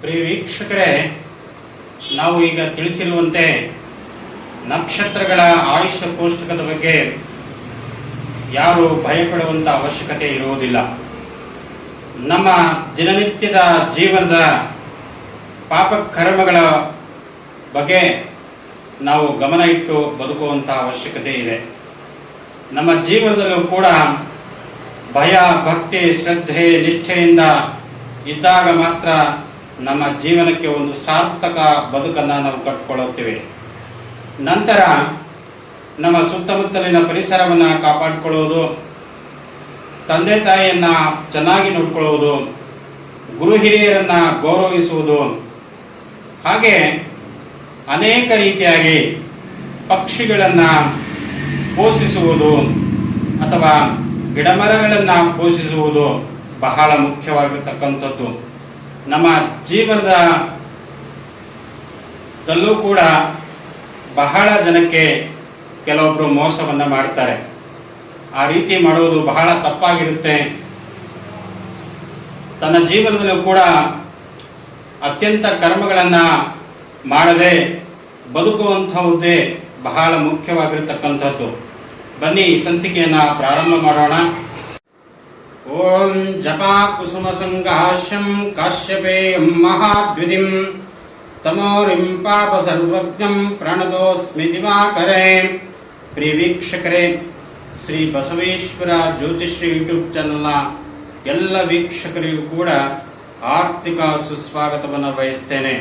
ಪ್ರಿಯ ವೀಕ್ಷಕರೇ, ನಾವು ಈಗ ತಿಳಿಸಿರುವಂತೆ ನಕ್ಷತ್ರಗಳ ಆಯುಷ್ಯ ಕೋಷ್ಟಕದ ಬಗ್ಗೆ ಯಾರು ಭಯಪಡುವಂತ ಅವಶ್ಯಕತೆ ಇರುವುದಿಲ್ಲ. ನಮ್ಮ ದಿನನಿತ್ಯದ ಜೀವನದ ಪಾಪ ಕರ್ಮಗಳ ಬಗ್ಗೆ ನಾವು ಗಮನ ಇಟ್ಟು ಬದುಕುವಂತಹ ಅವಶ್ಯಕತೆ ಇದೆ. ನಮ್ಮ ಜೀವನದಲ್ಲೂ ಕೂಡ ಭಯ, ಭಕ್ತಿ, ಶ್ರದ್ಧೆ, ನಿಷ್ಠೆಯಿಂದ ಇದ್ದಾಗ ಮಾತ್ರ ನಮ್ಮ ಜೀವನಕ್ಕೆ ಒಂದು ಸಾರ್ಥಕ ಬದುಕನ್ನು ನಾವು ಕಟ್ಟಿಕೊಳ್ಳುತ್ತೇವೆ ನಂತರ ನಮ್ಮ ಸುತ್ತಮುತ್ತಲಿನ ಪರಿಸರವನ್ನು ಕಾಪಾಡಿಕೊಳ್ಳುವುದು, ತಂದೆ ತಾಯಿಯನ್ನ ಚೆನ್ನಾಗಿ ನೋಡ್ಕೊಳ್ಳುವುದು, ಗುರು ಹಿರಿಯರನ್ನ ಗೌರವಿಸುವುದು, ಹಾಗೆ ಅನೇಕ ರೀತಿಯಾಗಿ ಪಕ್ಷಿಗಳನ್ನ ಪೋಷಿಸುವುದು ಅಥವಾ ಗಿಡಮರಗಳನ್ನ ಪೋಷಿಸುವುದು ಬಹಳ ಮುಖ್ಯವಾಗಿರ್ತಕ್ಕಂಥದ್ದು. ನಮ್ಮ ಜೀವನದ ದಲ್ಲೂ ಕೂಡ ಬಹಳ ಜನಕ್ಕೆ ಕೆಲವೊಬ್ಬರು ಮೋಸವನ್ನ ಮಾಡ್ತಾರೆ. ಆ ರೀತಿ ಮಾಡುವುದು ಬಹಳ ತಪ್ಪಾಗಿರುತ್ತೆ. ತನ್ನ ಜೀವನದಲ್ಲೂ ಕೂಡ ಅತ್ಯಂತ ಕರ್ಮಗಳನ್ನು ಮಾಡದೆ ಬದುಕುವಂತಹುದೇ ಬಹಳ ಮುಖ್ಯವಾಗಿರತಕ್ಕಂಥದ್ದು. ಬನ್ನಿ ಈ ಸಂಚಿಕೆಯನ್ನ ಪ್ರಾರಂಭ ಮಾಡೋಣ. ಓಂ ಜಪಾ ಕುಸುಮ ಸಂಘಾಶ್ಯಂ ಕಾಶ್ಯಪೇಯಂ ಮಹಾದ್ಯುತಿಂ ತಮೋರಿಂ ಪಾಪ ಸರ್ವಜ್ಞಂ ಪ್ರಣತೋಸ್ಮಿ ದಿವಾಕರೇ. ಪ್ರಿಯ ವೀಕ್ಷಕರೇ, ಶ್ರೀ ಬಸವೇಶ್ವರ ಜ್ಯೋತಿಷ್ಯ ಯೂಟ್ಯೂಬ್ ಚಾನಲ್ನ ಎಲ್ಲ ವೀಕ್ಷಕರಿಗೂ ಕೂಡ ಆರ್ಥಿಕ ಸುಸ್ವಾಗತವನ್ನು ಬಯಸ್ತೇನೆ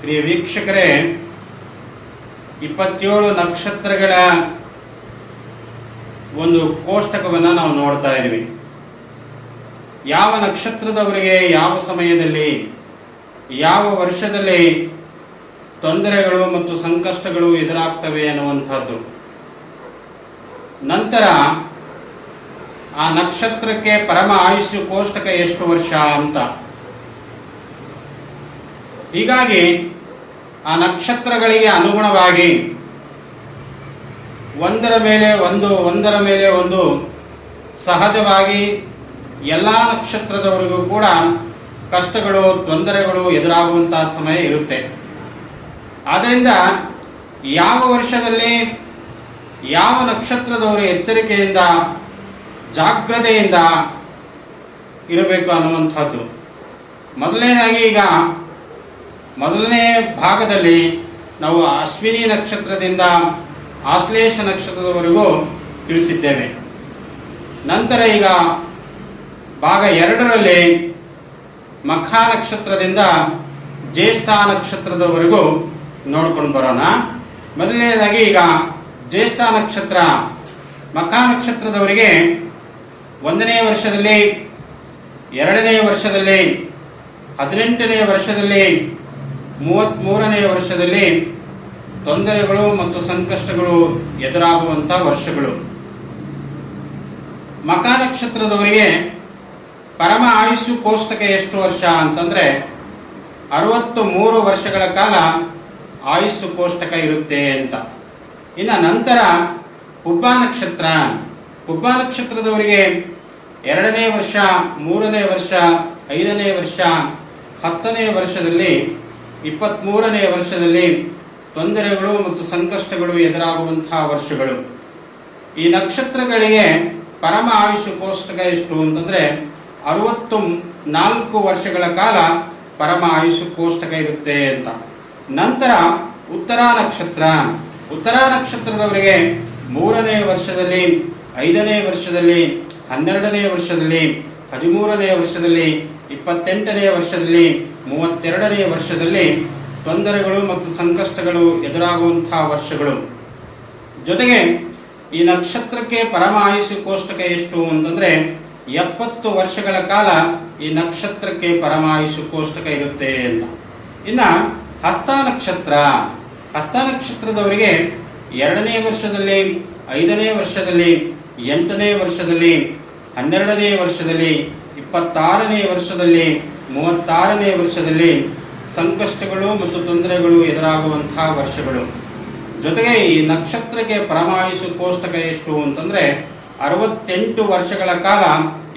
ಪ್ರಿಯ ವೀಕ್ಷಕರೇ, ಇಪ್ಪತ್ತೇಳು ನಕ್ಷತ್ರಗಳ ಒಂದು ಕೋಷ್ಟಕವನ್ನು ನಾವು ನೋಡ್ತಾ ಇದ್ದೀವಿ. ಯಾವ ನಕ್ಷತ್ರದವರಿಗೆ ಯಾವ ಸಮಯದಲ್ಲಿ, ಯಾವ ವರ್ಷದಲ್ಲಿ ತೊಂದರೆಗಳು ಮತ್ತು ಸಂಕಷ್ಟಗಳು ಎದುರಾಗ್ತವೆ ಅನ್ನುವಂಥದ್ದು ನಂತರ ಆ ನಕ್ಷತ್ರಕ್ಕೆ ಪರಮ ಆಯುಷ್ಯ ಕೋಷ್ಟಕ ಎಷ್ಟು ವರ್ಷ ಅಂತ. ಹೀಗಾಗಿ ಆ ನಕ್ಷತ್ರಗಳಿಗೆ ಅನುಗುಣವಾಗಿ ಒಂದರ ಮೇಲೆ ಒಂದು, ಒಂದರ ಮೇಲೆ ಒಂದು ಸಹಜವಾಗಿ ಎಲ್ಲ ನಕ್ಷತ್ರದವರಿಗೂ ಕೂಡ ಕಷ್ಟಗಳು, ತೊಂದರೆಗಳು ಎದುರಾಗುವಂತಹ ಸಮಯ ಇರುತ್ತೆ. ಆದ್ದರಿಂದ ಯಾವ ವರ್ಷದಲ್ಲಿ, ಯಾವ ನಕ್ಷತ್ರದವರು ಎಚ್ಚರಿಕೆಯಿಂದ, ಜಾಗ್ರತೆಯಿಂದ ಇರಬೇಕು ಅನ್ನುವಂಥದ್ದು. ಮೊದಲನೇದಾಗಿ ಈಗ, ಮೊದಲನೇ ಭಾಗದಲ್ಲಿ ನಾವು ಅಶ್ವಿನಿ ನಕ್ಷತ್ರದಿಂದ ಆಶ್ಲೇಷ ನಕ್ಷತ್ರದವರೆಗೂ ತಿಳಿಸಿದ್ದೇವೆ. ನಂತರ ಈಗ ಭಾಗ ಎರಡರಲ್ಲಿ ಮಖ ನಕ್ಷತ್ರದಿಂದ ಜ್ಯೇಷ್ಠ ನಕ್ಷತ್ರದವರೆಗೂ ನೋಡ್ಕೊಂಡು ಬರೋಣ. ಮೊದಲನೇದಾಗಿ ಈಗ ಜ್ಯೇಷ್ಠ ನಕ್ಷತ್ರ, ಮಖ ನಕ್ಷತ್ರದವರಿಗೆ ಒಂದನೇ ವರ್ಷದಲ್ಲಿ, ಎರಡನೇ ವರ್ಷದಲ್ಲಿ, ಹದಿನೆಂಟನೇ ವರ್ಷದಲ್ಲಿ ಮೂವತ್ತ್ಮೂರನೇ ವರ್ಷದಲ್ಲಿ ತೊಂದರೆಗಳು ಮತ್ತು ಸಂಕಷ್ಟಗಳು ಎದುರಾಗುವಂತ ವರ್ಷಗಳು. ಮಕ ನಕ್ಷತ್ರದವರಿಗೆ ಪರಮ ಆಯುಷ್ಯು ಕೋಷ್ಟಕ ಎಷ್ಟು ವರ್ಷ ಅಂತಂದ್ರೆ ಅರವತ್ತು ಮೂರು ವರ್ಷಗಳ ಕಾಲ ಆಯುಸ್ಸು ಕೋಷ್ಟಕ ಇರುತ್ತೆ ಅಂತ. ಇನ್ನು ನಂತರ ಹುಬ್ಬ ನಕ್ಷತ್ರ. ಹುಬ್ಬ ನಕ್ಷತ್ರದವರಿಗೆ ಎರಡನೇ ವರ್ಷ, ಮೂರನೇ ವರ್ಷ, ಐದನೇ ವರ್ಷ, ಹತ್ತನೇ ವರ್ಷದಲ್ಲಿ, ಇಪ್ಪತ್ಮೂರನೇ ವರ್ಷದಲ್ಲಿ ತೊಂದರೆಗಳು ಮತ್ತು ಸಂಕಷ್ಟಗಳು ಎದುರಾಗುವಂತಹ ವರ್ಷಗಳು. ಈ ನಕ್ಷತ್ರಗಳಿಗೆ ಪರಮ ಆಯುಷ್ಯ ಕೋಷ್ಟಕ ಎಷ್ಟು ಅಂತಂದ್ರೆ ಅರವತ್ತು ನಾಲ್ಕು ವರ್ಷಗಳ ಕಾಲ ಪರಮ ಆಯುಷು ಕೋಷ್ಟಕ ಇರುತ್ತೆ ಅಂತ. ನಂತರ ಉತ್ತರ ನಕ್ಷತ್ರ. ಉತ್ತರ ನಕ್ಷತ್ರದವರಿಗೆ ಮೂರನೇ ವರ್ಷದಲ್ಲಿ, ಐದನೇ ವರ್ಷದಲ್ಲಿ, ಹನ್ನೆರಡನೇ ವರ್ಷದಲ್ಲಿ, ಹದಿಮೂರನೇ ವರ್ಷದಲ್ಲಿ, ಇಪ್ಪತ್ತೆಂಟನೇ ವರ್ಷದಲ್ಲಿ, ಮೂವತ್ತೆರಡನೇ ವರ್ಷದಲ್ಲಿ ತೊಂದರೆಗಳು ಮತ್ತು ಸಂಕಷ್ಟಗಳು ಎದುರಾಗುವಂತಹ ವರ್ಷಗಳು. ಜೊತೆಗೆ ಈ ನಕ್ಷತ್ರಕ್ಕೆ ಪರಮ ಆಯುಷ ಕೋಷ್ಟಕ ಎಷ್ಟು ಅಂತಂದ್ರೆ ಎಪ್ಪತ್ತು ವರ್ಷಗಳ ಕಾಲ ಈ ನಕ್ಷತ್ರಕ್ಕೆ ಪರಮಾಯುಷು ಕೋಷ್ಟಕ ಇರುತ್ತೆ ಅಂತ. ಇನ್ನ ಹಸ್ತ ನಕ್ಷತ್ರ, ಹಸ್ತ ನಕ್ಷತ್ರದವರಿಗೆ ಎರಡನೇ ವರ್ಷದಲ್ಲಿ, ಐದನೇ ವರ್ಷದಲ್ಲಿ, ಎಂಟನೇ ವರ್ಷದಲ್ಲಿ, ಹನ್ನೆರಡನೇ ವರ್ಷದಲ್ಲಿ, ಇಪ್ಪತ್ತಾರನೇ ವರ್ಷದಲ್ಲಿ, ಮೂವತ್ತಾರನೇ ವರ್ಷದಲ್ಲಿ ಸಂಕಷ್ಟಗಳು ಮತ್ತು ತೊಂದರೆಗಳು ಎದುರಾಗುವಂತಹ ವರ್ಷಗಳು. ಜೊತೆಗೆ ಈ ನಕ್ಷತ್ರಕ್ಕೆ ಪರಮಾಯುಷು ಕೋಷ್ಟಕ ಎಷ್ಟು ಅಂತಂದ್ರೆ ಅರವತ್ತೆಂಟು ವರ್ಷಗಳ ಕಾಲ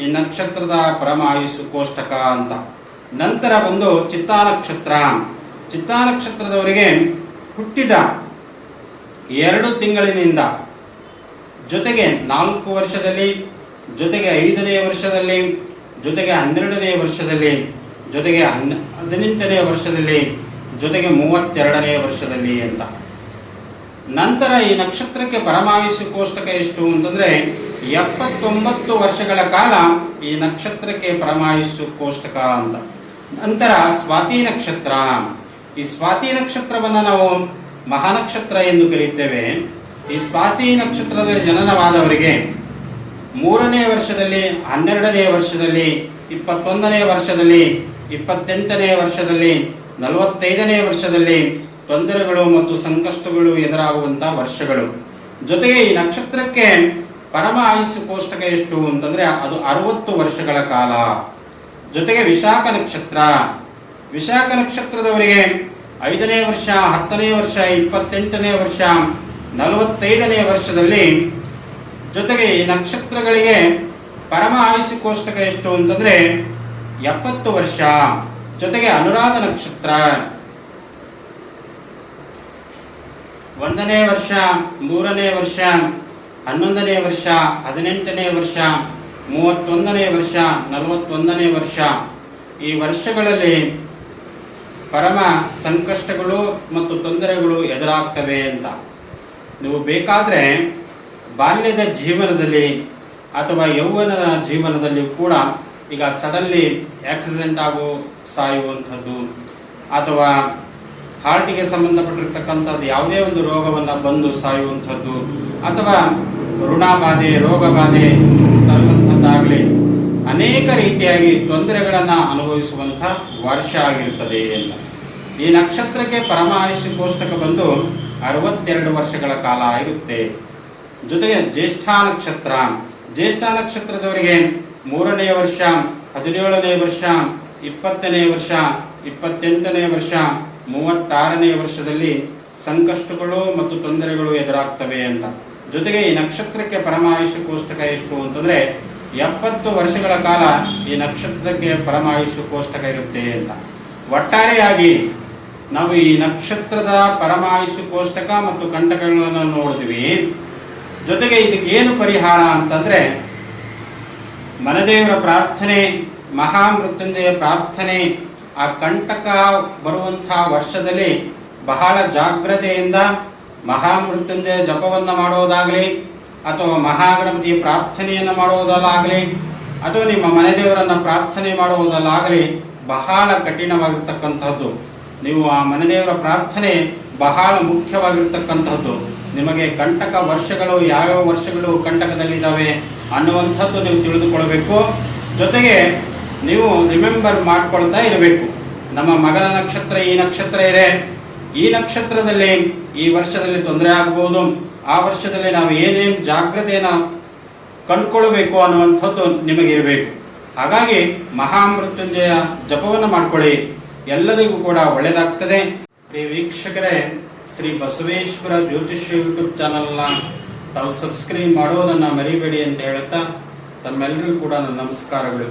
ಈ ನಕ್ಷತ್ರದ ಪರಮಾಯುಸ್ಸು ಕೋಷ್ಟಕ ಅಂತ. ನಂತರ ಬಂದು ಚಿತ್ತಾನಕ್ಷತ್ರ. ನಕ್ಷತ್ರ ಚಿತ್ತಾ ನಕ್ಷತ್ರದವರಿಗೆ ಹುಟ್ಟಿದ ಎರಡು ತಿಂಗಳಿನಿಂದ ಜೊತೆಗೆ ನಾಲ್ಕು ವರ್ಷದಲ್ಲಿ, ಜೊತೆಗೆ ಐದನೇ ವರ್ಷದಲ್ಲಿ, ಜೊತೆಗೆ ಹನ್ನೆರಡನೇ ವರ್ಷದಲ್ಲಿ, ಜೊತೆಗೆ ಹನ್, ಹದಿನೆಂಟನೇ ವರ್ಷದಲ್ಲಿ, ಜೊತೆಗೆ ಮೂವತ್ತೆರಡನೇ ವರ್ಷದಲ್ಲಿ ಅಂತ. ನಂತರ ಈ ನಕ್ಷತ್ರಕ್ಕೆ ಪರಮಾಯುಷ್ಯ ಕೋಷ್ಟಕ ಎಷ್ಟು ಅಂತಂದ್ರೆ ಎಪ್ಪತ್ತೊಂಬತ್ತು ವರ್ಷಗಳ ಕಾಲ ಈ ನಕ್ಷತ್ರಕ್ಕೆ ಪರಮಾಯುಷ್ಯ ಕೋಷ್ಟಕ ಅಂತ. ನಂತರ ಸ್ವಾತಿ ನಕ್ಷತ್ರ. ಈ ಸ್ವಾತಿ ನಕ್ಷತ್ರವನ್ನ ನಾವು ಮಹಾನಕ್ಷತ್ರ ಎಂದು ಕರೆಯುತ್ತೇವೆ ಈ ಸ್ವಾತಿ ನಕ್ಷತ್ರದಲ್ಲಿ ಜನನವಾದವರಿಗೆ ಮೂರನೇ ವರ್ಷದಲ್ಲಿ, ಹನ್ನೆರಡನೇ ವರ್ಷದಲ್ಲಿ, ಇಪ್ಪತ್ತೊಂದನೇ ವರ್ಷದಲ್ಲಿ, ಇಪ್ಪತ್ತೆಂಟನೇ ವರ್ಷದಲ್ಲಿ, ನಲವತ್ತೈದನೇ ವರ್ಷದಲ್ಲಿ ತೊಂದರೆಗಳು ಮತ್ತು ಸಂಕಷ್ಟಗಳು ಎದುರಾಗುವಂತಹ ವರ್ಷಗಳು. ಜೊತೆಗೆ ಈ ನಕ್ಷತ್ರಕ್ಕೆ ಪರಮ ಆಯುಸ್ಸು ಕೋಷ್ಟಕ ಎಷ್ಟು ಅಂತಂದ್ರೆ ಅದು ಅರವತ್ತು ವರ್ಷಗಳ ಕಾಲ. ಜೊತೆಗೆ ವಿಶಾಖ ನಕ್ಷತ್ರ. ವಿಶಾಖ ನಕ್ಷತ್ರದವರಿಗೆ ಐದನೇ ವರ್ಷ, ಹತ್ತನೇ ವರ್ಷ, ಇಪ್ಪತ್ತೆಂಟನೇ ವರ್ಷ, ನಲವತ್ತೈದನೇ ವರ್ಷದಲ್ಲಿ ಜೊತೆಗೆ ಈ ನಕ್ಷತ್ರಗಳಿಗೆ ಪರಮ ಆಯುಷ್ಯ ಕೋಷ್ಟಕ ಎಷ್ಟು ಅಂತಂದ್ರೆ ಎಪ್ಪತ್ತು ವರ್ಷ. ಜೊತೆಗೆ ಅನುರಾಧ ನಕ್ಷತ್ರ. ಒಂದನೇ ವರ್ಷ, ಮೂರನೇ ವರ್ಷ, ಹನ್ನೊಂದನೇ ವರ್ಷ, ಹದಿನೆಂಟನೇ ವರ್ಷ, ಮೂವತ್ತೊಂದನೇ ವರ್ಷ, ನಲವತ್ತೊಂದನೇ ವರ್ಷ. ಈ ವರ್ಷಗಳಲ್ಲಿ ಪರಮ ಸಂಕಷ್ಟಗಳು ಮತ್ತು ತೊಂದರೆಗಳು ಎದುರಾಗ್ತವೆ ಅಂತ. ನೀವು ಬೇಕಾದರೆ ಬಾಲ್ಯದ ಜೀವನದಲ್ಲಿ ಅಥವಾ ಯೌವನದ ಜೀವನದಲ್ಲಿ ಕೂಡ ಈಗ ಸಡನ್ಲಿ ಆಕ್ಸಿಡೆಂಟ್ ಆಗೋ ಸಾಯುವಂಥದ್ದು ಅಥವಾ ಹಾರ್ಟಿಗೆ ಸಂಬಂಧಪಟ್ಟಿರ್ತಕ್ಕಂಥದ್ದು ಯಾವುದೇ ಒಂದು ರೋಗವನ್ನ ಬಂದು ಸಾಯುವಂಥದ್ದು ಅಥವಾ ಋಣಬಾಧೆ ರೋಗ ಬಾಧೆ ತರುವಂಥದ್ದಾಗಲಿ ಅನೇಕ ರೀತಿಯಾಗಿ ತೊಂದರೆಗಳನ್ನು ಅನುಭವಿಸುವಂಥ ವರ್ಷ ಆಗಿರುತ್ತದೆ ಎಲ್ಲ ಈ ನಕ್ಷತ್ರಕ್ಕೆ ಪರಮಾಯುಷ ಕೋಷ್ಟಕ ಬಂದು ಅರವತ್ತೆರಡು ವರ್ಷಗಳ ಕಾಲ ಆಗಿರುತ್ತೆ ಜೊತೆಗೆ ಜ್ಯೇಷ್ಠ ನಕ್ಷತ್ರ. ಜ್ಯೇಷ್ಠ ನಕ್ಷತ್ರದವರಿಗೆ ಮೂರನೇ ವರ್ಷ, ಹದಿನೇಳನೇ ವರ್ಷ, ಇಪ್ಪತ್ತನೇ ವರ್ಷ, ಇಪ್ಪತ್ತೆಂಟನೇ ವರ್ಷ ಮೂವತ್ತಾರನೇ ವರ್ಷದಲ್ಲಿ ಸಂಕಷ್ಟಗಳು ಮತ್ತು ತೊಂದರೆಗಳು ಎದುರಾಗ್ತವೆ ಅಂತ. ಜೊತೆಗೆ ಈ ನಕ್ಷತ್ರಕ್ಕೆ ಪರಮಾಯುಷ ಕೋಷ್ಟಕ ಎಷ್ಟು ಅಂತಂದ್ರೆ ಎಪ್ಪತ್ತು ವರ್ಷಗಳ ಕಾಲ ಈ ನಕ್ಷತ್ರಕ್ಕೆ ಪರಮಾಯುಷ ಕೋಷ್ಟಕ ಇರುತ್ತೆ ಅಂತ. ಒಟ್ಟಾರೆಯಾಗಿ ನಾವು ಈ ನಕ್ಷತ್ರದ ಪರಮಾಯುಷ ಕೋಷ್ಟಕ ಮತ್ತು ಕಂಟಕಗಳನ್ನು ನೋಡಿದ್ವಿ. ಜೊತೆಗೆ ಇದಕ್ಕೆ ಏನು ಪರಿಹಾರ ಅಂತಂದ್ರೆ ಮನದೇವರ ಪ್ರಾರ್ಥನೆ, ಮಹಾಮೃತ್ಯುಂಜಯ ಪ್ರಾರ್ಥನೆ ಆ ಕಂಟಕ ಬರುವಂತಹ ವರ್ಷದಲ್ಲಿ ಬಹಳ ಜಾಗ್ರತೆಯಿಂದ ಮಹಾಮೃತ್ಯುಂಜಯ ಜಪವನ್ನು ಮಾಡುವುದಾಗಲಿ ಅಥವಾ ಮಹಾಗಣಪತಿ ಪ್ರಾರ್ಥನೆಯನ್ನು ಮಾಡುವುದಲ್ಲಾಗಲಿ ಅಥವಾ ನಿಮ್ಮ ಮನೆದೇವರನ್ನು ಪ್ರಾರ್ಥನೆ ಮಾಡುವುದಲ್ಲಾಗಲಿ ಬಹಳ ಕಠಿಣವಾಗಿರ್ತಕ್ಕಂಥದ್ದು. ನೀವು ಆ ಮನೆದೇವರ ಪ್ರಾರ್ಥನೆ ಬಹಳ ಮುಖ್ಯವಾಗಿರ್ತಕ್ಕಂಥದ್ದು. ನಿಮಗೆ ಕಂಟಕ ವರ್ಷಗಳು ಯಾವ್ಯಾವ ವರ್ಷಗಳು ಕಂಟಕದಲ್ಲಿದ್ದಾವೆ ಅನ್ನುವಂಥದ್ದು ನೀವು ತಿಳಿದುಕೊಳ್ಬೇಕು ಜೊತೆಗೆ ನೀವು ರಿಮೆಂಬರ್ ಮಾಡ್ಕೊಳ್ತಾ ಇರಬೇಕು. ನಮ್ಮ ಮಗನ ನಕ್ಷತ್ರ, ಈ ನಕ್ಷತ್ರ ಇದೆ. ಈ ನಕ್ಷತ್ರದಲ್ಲಿ ಈ ವರ್ಷದಲ್ಲಿ ತೊಂದರೆ ಆಗಬಹುದು ಆ ವರ್ಷದಲ್ಲಿ ನಾವು ಏನೇನು ಜಾಗ್ರತೆಯನ್ನ ಕಂಡುಕೊಳ್ಬೇಕು ಅನ್ನುವಂಥದ್ದು ನಿಮಗೆ ಇರಬೇಕು. ಹಾಗಾಗಿ ಮಹಾಮೃತ್ಯುಂಜಯ ಜಪವನ್ನು ಮಾಡ್ಕೊಳ್ಳಿ. ಎಲ್ಲರಿಗೂ ಕೂಡ ಒಳ್ಳೆಯದಾಗ್ತದೆ ಪ್ರಿಯ ವೀಕ್ಷಕರೇ, ಶ್ರೀ ಬಸವೇಶ್ವರ ಜ್ಯೋತಿಷ್ಯ ಯೂಟ್ಯೂಬ್ ಚಾನೆಲ್ನ ತಾವು ಸಬ್ಸ್ಕ್ರೈಬ್ ಮಾಡೋದನ್ನ ಮರಿಬೇಡಿ ಅಂತ ಹೇಳುತ್ತಾ ತಮ್ಮೆಲ್ಲರಿಗೂ ಕೂಡ ನನ್ನ ನಮಸ್ಕಾರಗಳು.